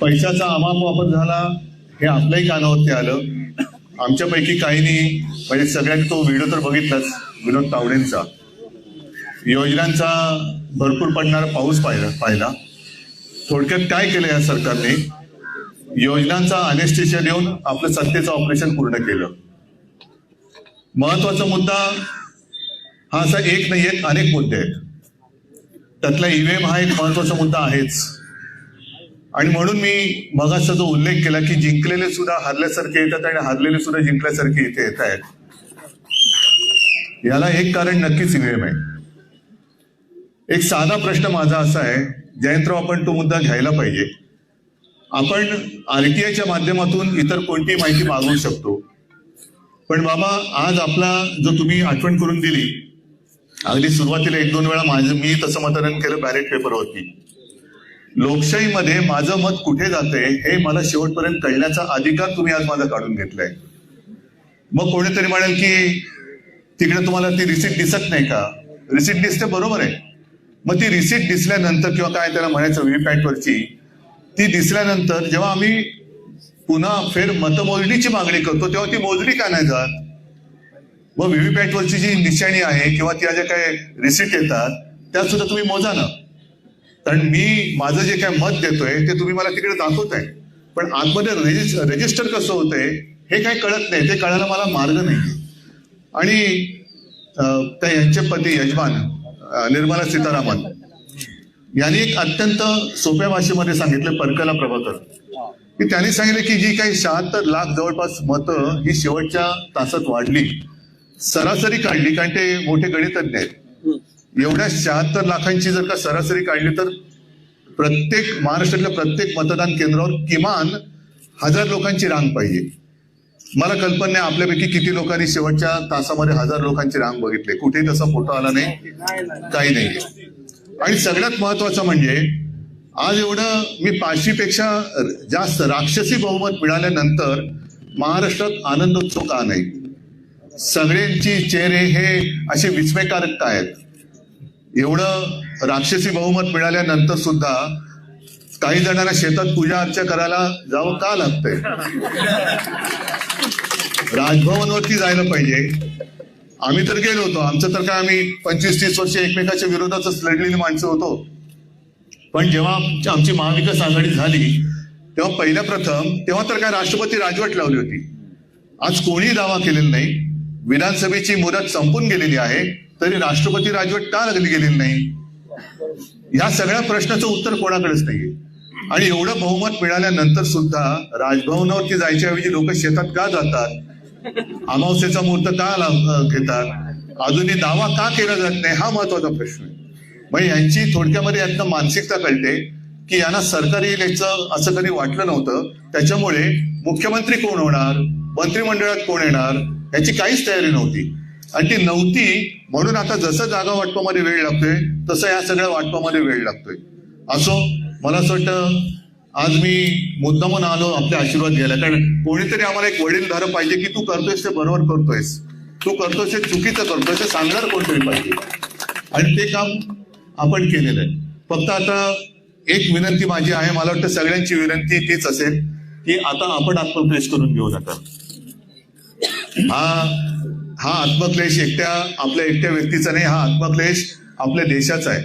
पैशाचा अमाप वापर झाला हे आपल्याही कानावरती आलं. आमच्यापैकी काहींनी म्हणजे सगळ्यांनी तो व्हिडिओ तर बघितलाच विनोद तावडेंचा. योजनांचा भरपूर पडणारा पाऊस पाहिला पाहिला. थोडक्यात काय केलं या सरकारने? योजनांचा अनेस्टेशिया देऊन आपलं सत्तेचं ऑपरेशन पूर्ण केलं. महत्त्वाचा मुद्दा हा असा एक नाही आहेत अनेक मुद्दे आहेत. त्यातला ईव्हीएम हा एक महत्त्वाचा मुद्दा आहेच. आणि म्हणून मी मगाचा जो उल्लेख केला की जिंकलेले सुद्धा हरल्यासारखे येतात आणि हरलेले सुद्धा जिंकल्यासारखे इथे येत आहेत. याला एक कारण नक्कीच ईव्हीएम आहे. एक साधा प्रश्न माझा असा आहे जयंतराव आपण तो मुद्दा घ्यायला पाहिजे. आपण आरटीआयच्या माध्यमातून इतर कोणतीही माहिती मागवू शकतो? पण बाबा आज आपला जो तुम्ही आठवण करून दिली अगदी सुरुवातीला एक दोन वेळा माझं मी तसं मतदान केलं बॅलेट पेपरवरती लोकशाहीमध्ये माझं मत कुठे जाते हे मला शेवटपर्यंत कळण्याचा अधिकार तुम्ही आज माझा काढून घेतलाय. मग कोणीतरी म्हणेल की तिकडे तुम्हाला ती रिसिट दिसत नाही का? रिसिप्ट दिसते बरोबर आहे. मग ती रिसिट दिसल्यानंतर किंवा काय त्याला म्हणायचं व्हीपॅट ती दिसल्यानंतर जेव्हा आम्ही पुन्हा फेर मतमोजणीची मागणी करतो तेव्हा ती मोजणी का नाही जात? मग व्हीव्हीपॅटवरची जी निशाणी आहे किंवा त्या ज्या काय रिसिट येतात त्या सुद्धा तुम्ही मोजा ना. कारण मी माझं जे काय मत देतोय ते तुम्ही मला तिकडे दाखवताय. पण आतमध्ये रेजिस्ट रजिस्टर कसं होतंय हे काही कळत नाही ते कळायला मला मार्ग नाही. आणि त्या यांचे पती यजमान निर्मला सीतारामन यांनी एक अत्यंत सोप्या भाषेमध्ये सांगितलं परकला प्रभाकर. की त्यांनी सांगितलं की जी काही शहात्तर लाख जवळपास मतं ही शेवटच्या तासात वाढली. सरासरी काढली कारण ते मोठे गणितज्ञ आहेत. एवढ्या शहात्तर लाखांची जर का सरासरी काढली तर प्रत्येक महाराष्ट्रातल्या प्रत्येक मतदान केंद्रावर किमान हजार लोकांची रांग पाहिजे. मला कल्पना नाही आपल्यापैकी किती लोकांनी शेवटच्या तासामध्ये हजार लोकांची रांग बघितली. कुठेही तसा फोटो आला नाही. काही नाही. आणि सगळ्यात महत्वाचं म्हणजे आज एवढं मी पाचशेपेक्षा जास्त राक्षसी बहुमत मिळाल्यानंतर महाराष्ट्रात आनंदोत्सव का नाही? सगळ्यांची चेहरे हे असे विस्मयकारक काय आहेत? एवढं राक्षसी बहुमत मिळाल्यानंतर सुद्धा काही जणांना शेतात पूजा अर्चा करायला जावं का लागतंय? राजभवनवरती जायला पाहिजे. आम्ही तर गेलो होतो. आमचं तर काय आम्ही पंचवीस तीस वर्ष एकमेकाच्या विरोधातच लढलेली माणसं होतो. पण जेव्हा आमची आमची महाविकास आघाडी झाली तेव्हा पहिल्या प्रथम तेव्हा तर काय राष्ट्रपती राजवट लावली होती. आज कोणीही दावा केलेला नाही. विधानसभेची मुदत संपून गेलेली आहे. तरी राष्ट्रपती राजवट का लागली गेलेली नाही? या सगळ्या प्रश्नाचं उत्तर कोणाकडेच नाहीये. आणि एवढं बहुमत मिळाल्यानंतर सुद्धा राजभवनावरती जायच्याऐवजी लोक शेतात का जातात? अमावस्येचा मुहूर्त का घेतात? अजूनही दावा का केला जात नाही? हा महत्त्वाचा प्रश्न आहे. मग यांची थोडक्यामध्ये यातनं मानसिकता कळते की यांना सरकारी यायचं असं कधी वाटलं नव्हतं. त्याच्यामुळे मुख्यमंत्री कोण होणार? मंत्रिमंडळात कोण येणार? याची काहीच तयारी नव्हती. आणि ती नव्हती म्हणून आता जसं जागा वाटपामध्ये वेळ लागतोय तसं या सगळ्या वाटपामध्ये वेळ लागतोय. असो मला असं वाटतं आज मी मुद्दामून आलो आपले आशीर्वाद घ्यायला. कारण कोणीतरी आम्हाला एक वडीलधारं पाहिजे की तू करतोयस ते बरोबर करतोयस. तू करतोयस ते चुकीचं करतोयस ते सांगणार कोणतरी पाहिजे. आणि ते काम आपण केलेलं आहे. फक्त आता एक विनंती माझी आहे मला वाटतं सगळ्यांची विनंती तीच असेल की आता आपण आत्मक्लेश करून घेऊ नका. हा हा आत्मक्लेश एकट्या आपल्या एकट्या व्यक्तीचा नाही हा आत्मक्लेश आपल्या देशाचा आहे.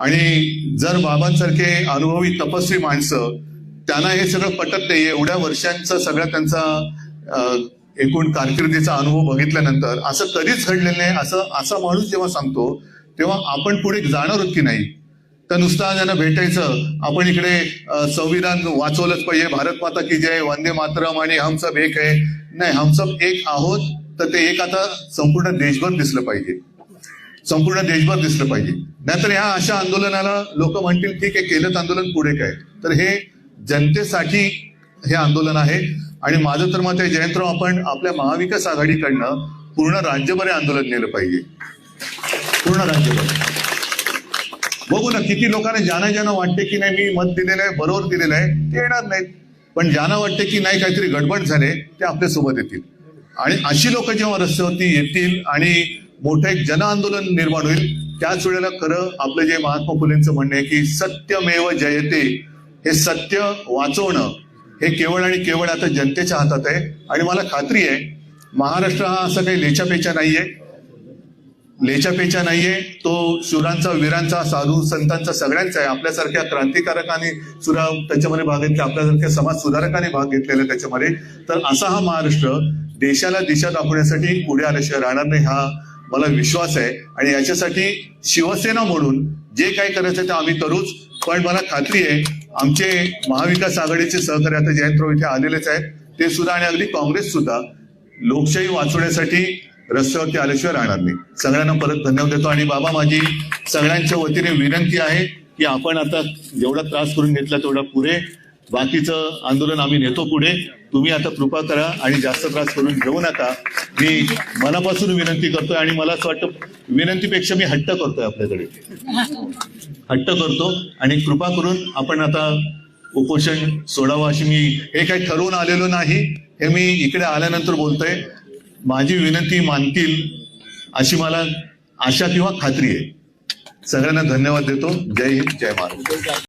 आणि जर बाबांसारखे अनुभवी तपस्वी माणसं त्यांना हे सगळं पटत नाही एवढ्या वर्षांचा सगळा त्यांचा एकूण कारकिर्दीचा अनुभव बघितल्यानंतर असं कधीच घडलेलं नाही. असं असा माणूस जेव्हा सांगतो तेव्हा आपण पुढे जाणार आहोत की नाही? तर नुसतं ज्यांना भेटायचं आपण इकडे संविधान वाचवलंच पाहिजे भारत माता की जय वंदे मातरम आणि हम सब एक आहे नाही हम सब एक आहोत. तर ते एक आता संपूर्ण देशभर दिसलं पाहिजे. संपूर्ण देशभर दिसलं पाहिजे. नाहीतर ह्या अशा आंदोलनाला लोक म्हणतील ठीक आहे केलं आंदोलन पुढे काय? तर हे जनतेसाठी हे आंदोलन आहे. आणि माझं तर मत आहे जयंतराव आपण आपल्या महाविकास आघाडीकडनं पूर्ण राज्यभर हे आंदोलन नेलं पाहिजे. पूर्ण राज्यभर. बघू ना किती लोकांना ज्यांना ज्यांना वाटते की नाही मी मत दिलेलं आहे बरोबर दिलेलं आहे ते येणार नाहीत. पण ज्यांना वाटते की नाही काहीतरी गडबड झाले ते आपल्यासोबत येतील. आणि अशी लोक जेव्हा रस्त्यावरती येतील आणि मोठं एक जन आंदोलन निर्माण होईल त्याच वेळेला खरं आपलं जे महात्मा फुलेंचं म्हणणं आहे की सत्यमेव जयते हे सत्य वाचवणं हे केवळ आणि केवळ आता जनतेच्या हातात आहे. आणि मला खात्री आहे महाराष्ट्र हा असं काही लेचापेचा नाहीये. लेचापेचा नाहीये. तो शूरांचा वीरांचा साधू संतांचा सगळ्यांचा आहे. आपल्यासारख्या क्रांतिकारकांनी सुद्धा त्याच्यामध्ये भाग घेतला. आपल्यासारख्या समाज सुधारकांनी भाग घेतलेला त्याच्यामध्ये. तर असा हा महाराष्ट्र देशाला दिशा दाखवण्यासाठी पुढे आल्याशिवाय राहणार नाही हा मला विश्वास आहे. आणि याच्यासाठी शिवसेना म्हणून जे काही करायचं ते आम्ही करूच. पण मला खात्री आहे आमचे महाविकास आघाडीचे सहकारी आता जयंतराव इथे आलेलेच आहेत. ते सुद्धा आणि अगदी काँग्रेस सुद्धा लोकशाही वाचवण्यासाठी रस्त्यावरती आल्याशिवाय राहणार नाही. सगळ्यांना परत धन्यवाद देतो. आणि बाबा माझी सगळ्यांच्या वतीने विनंती आहे की आपण आता जेवढा त्रास करून घेतला तेवढा पुरे बाकीचं आंदोलन आम्ही नेतो पुढे. तुम्ही आता कृपा करा आणि जास्त त्रास करून घेऊ नका. मी मनापासून विनंती करतोय आणि मला असं वाटतं विनंतीपेक्षा मी हट्ट करतोय आपल्याकडे. हट्ट करतो आणि कृपा करून आपण आता उपोषण सोडावं अशी मी हे काही ठरवून आलेलो नाही. हे मी इकडे आल्यानंतर बोलतोय. माझी विनंती मानतील अशी मला आशा किंवा खात्री आहे. सगळ्यांना धन्यवाद देतो. जय हिंद जय महाराष्ट्र.